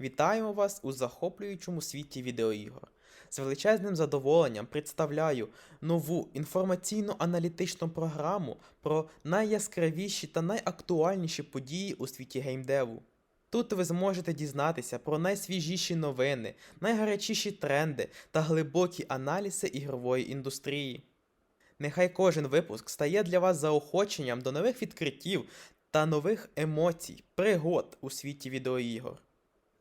Вітаємо вас у захоплюючому світі відеоігор. З величезним задоволенням представляю нову інформаційно-аналітичну програму про найяскравіші та найактуальніші події у світі геймдеву. Тут ви зможете дізнатися про найсвіжіші новини, найгарячіші тренди та глибокі аналізи ігрової індустрії. Нехай кожен випуск стає для вас заохоченням до нових відкриттів та нових емоцій, пригод у світі відеоігор.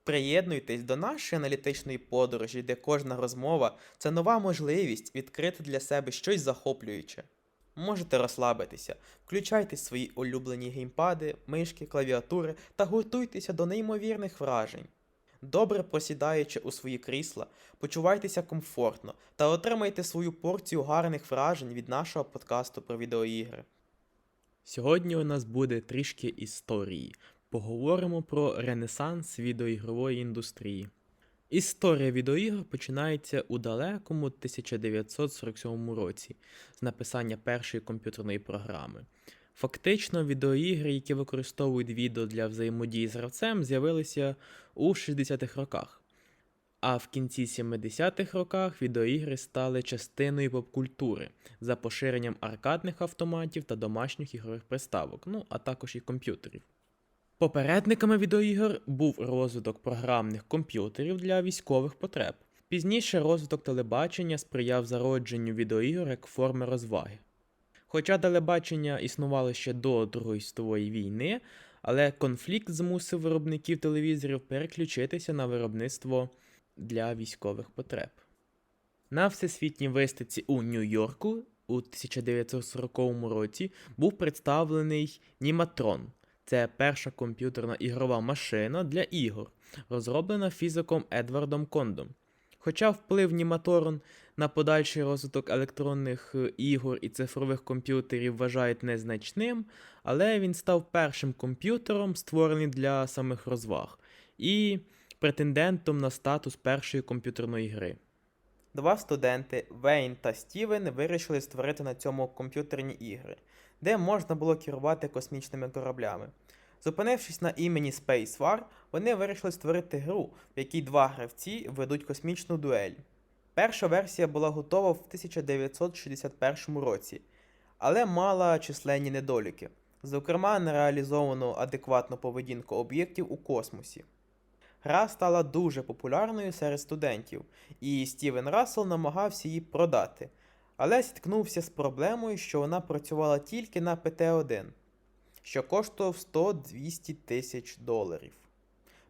Приєднуйтесь до нашої аналітичної подорожі, де кожна розмова це нова можливість відкрити для себе щось захоплююче. Можете розслабитися, включайте свої улюблені геймпади, мишки, клавіатури та готуйтеся до неймовірних вражень. Добре просідаючи у свої крісла, почувайтеся комфортно та отримайте свою порцію гарних вражень від нашого подкасту про відеоігри. Сьогодні у нас буде трішки історії. Поговоримо про ренесанс відеоігрової індустрії. Історія відеоігр починається у далекому 1947 році з написання першої комп'ютерної програми. Фактично, відеоігри, які використовують відео для взаємодії з гравцем, з'явилися у 60-х роках. А в кінці 70-х роках відеоігри стали частиною поп-культури за поширенням аркадних автоматів та домашніх ігрових приставок, ну а також і комп'ютерів. Попередниками відеоігор був розвиток програмних комп'ютерів для військових потреб. Пізніше розвиток телебачення сприяв зародженню відеоігор як форми розваги. Хоча телебачення існувало ще до Другої світової війни, але конфлікт змусив виробників телевізорів переключитися на виробництво для військових потреб. На всесвітній виставці у Нью-Йорку у 1940 році був представлений Німатрон. Це перша комп'ютерна ігрова машина для ігор, розроблена фізиком Едвардом Кондом. Хоча вплив Німаторон на подальший розвиток електронних е, ігор і цифрових комп'ютерів вважають незначним, але він став першим комп'ютером, створений для самих розваг, і претендентом на статус першої комп'ютерної гри. Два студенти Вейн та Стівен вирішили створити на цьому комп'ютерні ігри, де можна було керувати космічними кораблями. Зупинившись на імені Space War, вони вирішили створити гру, в якій два гравці ведуть космічну дуель. Перша версія була готова в 1961 році, але мала численні недоліки, зокрема, нереалізовану адекватну поведінку об'єктів у космосі. Гра стала дуже популярною серед студентів, і Стівен Рассел намагався її продати, але зіткнувся з проблемою, що вона працювала тільки на PT-1, що коштував 100-200 тисяч доларів.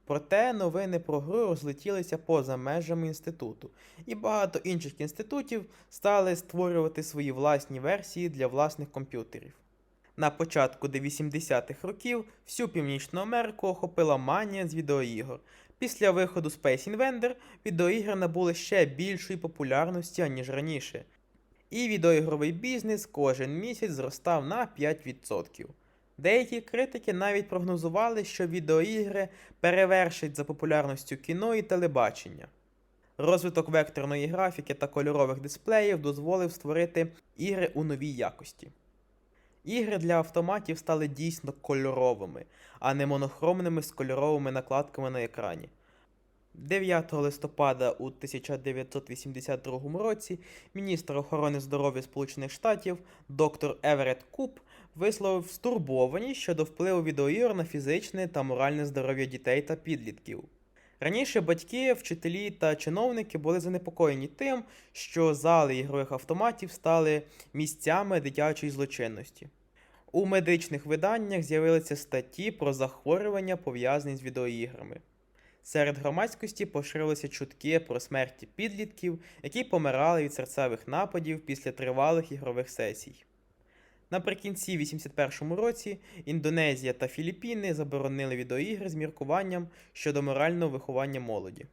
Проте новини про гру розлетілися поза межами інституту, і багато інших інститутів стали створювати свої власні версії для власних комп'ютерів. На початку 80-х років всю Північну Америку охопила манія з відеоігор. Після виходу Space Invader відеоігри набули ще більшої популярності, аніж раніше. І відеоігровий бізнес кожен місяць зростав на 5%. Деякі критики навіть прогнозували, що відеоігри перевершать за популярністю кіно і телебачення. Розвиток векторної графіки та кольорових дисплеїв дозволив створити ігри у новій якості. Ігри для автоматів стали дійсно кольоровими, а не монохромними з кольоровими накладками на екрані. 9 листопада у 1982 році міністр охорони здоров'я Сполучених Штатів доктор Еверет Куп висловив стурбованість щодо впливу відеоігор на фізичне та моральне здоров'я дітей та підлітків. Раніше батьки, вчителі та чиновники були занепокоєні тим, що зали ігрових автоматів стали місцями дитячої злочинності. У медичних виданнях з'явилися статті про захворювання, пов'язані з відеоіграми. Серед громадськості поширилися чутки про смерті підлітків, які помирали від серцевих нападів після тривалих ігрових сесій. Наприкінці 81-му році Індонезія та Філіппіни заборонили відеоігри з міркуванням щодо морального виховання молоді.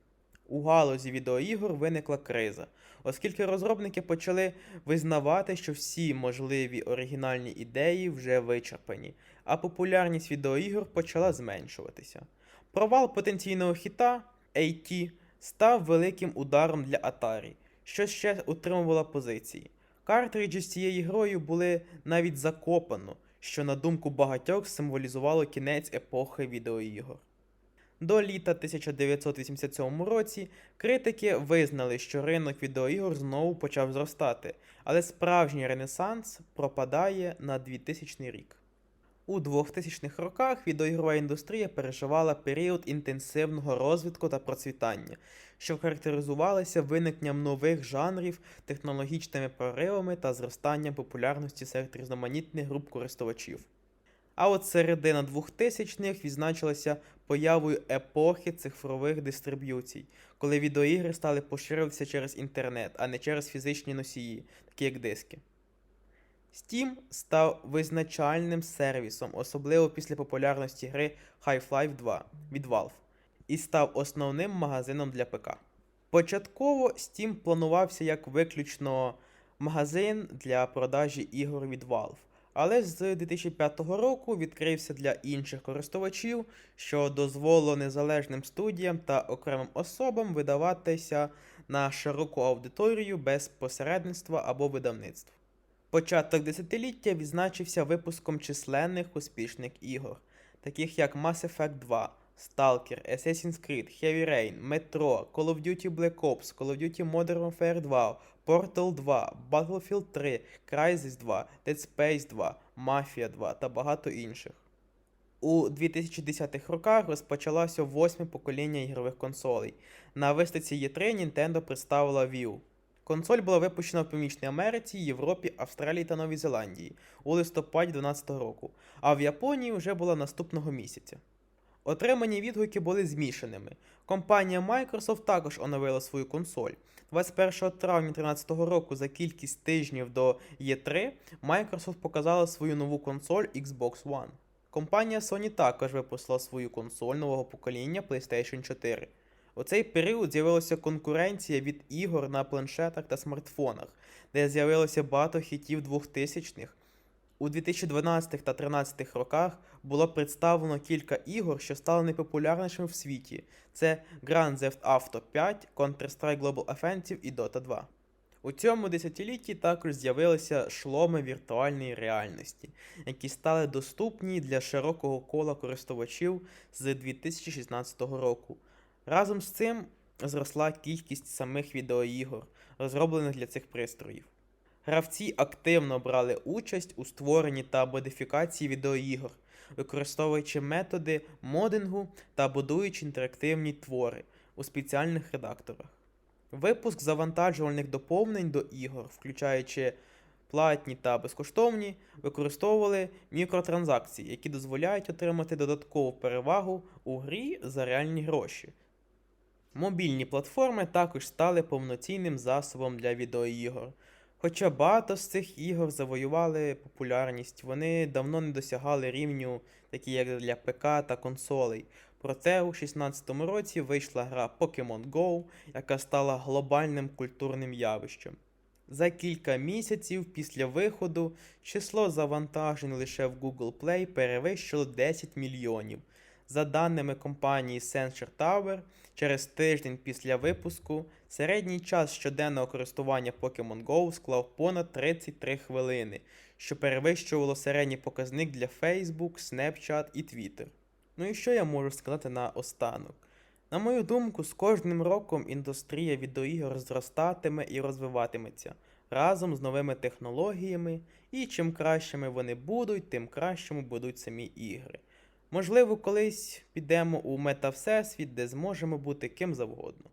У галузі відеоігор виникла криза, оскільки розробники почали визнавати, що всі можливі оригінальні ідеї вже вичерпані, а популярність відеоігор почала зменшуватися. Провал потенційного хіта AT став великим ударом для Atari, що ще утримувала позиції. Картриджі з цією грою були навіть закопано, що, на думку багатьох, символізувало кінець епохи відеоігор. До літа 1987 році критики визнали, що ринок відеоігор знову почав зростати, але справжній ренесанс пропадає на 2000 рік. У 2000-х роках відеоігрова індустрія переживала період інтенсивного розвитку та процвітання, що характеризувалися виникненням нових жанрів, технологічними проривами та зростанням популярності серед різноманітних груп користувачів. А от середина 2000-х відзначилася появою епохи цифрових дистриб'юцій, коли відеоігри стали поширюватися через інтернет, а не через фізичні носії, такі як диски. Steam став визначальним сервісом, особливо після популярності гри Half-Life 2 від Valve, і став основним магазином для ПК. Початково Steam планувався як виключно магазин для продажі ігор від Valve, але з 2005 року відкрився для інших користувачів, що дозволило незалежним студіям та окремим особам видаватися на широку аудиторію без посередництва або видавництва. Початок десятиліття відзначився випуском численних успішних ігор, таких як Mass Effect 2, Stalker, Assassin's Creed, Heavy Rain, Metro, Call of Duty Black Ops, Call of Duty Modern Warfare 2, Portal 2, Battlefield 3, Crysis 2, Dead Space 2, Mafia 2 та багато інших. У 2010-х роках розпочалося восьме покоління ігрових консолей. На виставці E3 Nintendo представила Wii. Консоль була випущена в Північній Америці, Європі, Австралії та Новій Зеландії у листопаді 2012 року, а в Японії вже була наступного місяця. Отримані відгуки були змішаними. Компанія Microsoft також оновила свою консоль. 21 травня 2013 року за кількість тижнів до E3 Microsoft показала свою нову консоль Xbox One. Компанія Sony також випустила свою консоль нового покоління PlayStation 4. У цей період з'явилася конкуренція від ігор на планшетах та смартфонах, де з'явилося багато хітів 2000-х. У 2012 та 2013 роках було представлено кілька ігор, що стали найпопулярнішими в світі. Це Grand Theft Auto 5, Counter-Strike Global Offensive і Dota 2. У цьому десятилітті також з'явилися шломи віртуальної реальності, які стали доступні для широкого кола користувачів з 2016 року. Разом з цим зросла кількість самих відеоігор, розроблених для цих пристроїв. Гравці активно брали участь у створенні та модифікації відеоігор, використовуючи методи модингу та будуючи інтерактивні твори у спеціальних редакторах. Випуск завантажувальних доповнень до ігор, включаючи платні та безкоштовні, використовували мікротранзакції, які дозволяють отримати додаткову перевагу у грі за реальні гроші. Мобільні платформи також стали повноцінним засобом для відеоігор. Хоча багато з цих ігор завоювали популярність, вони давно не досягали рівню, такі як для ПК та консолей. Проте у 2016 році вийшла гра Pokemon Go, яка стала глобальним культурним явищем. За кілька місяців після виходу число завантажень лише в Google Play перевищило 10 мільйонів. За даними компанії Sensor Tower, через тиждень після випуску середній час щоденного користування Pokemon Go склав понад 33 хвилини, що перевищувало середній показник для Facebook, Snapchat і Twitter. Ну і що я можу сказати на останок? На мою думку, з кожним роком індустрія відеоігор зростатиме і розвиватиметься разом з новими технологіями, і чим кращими вони будуть, тим кращими будуть самі ігри. Можливо, колись підемо у мета всесвіт, де зможемо бути ким завгодно.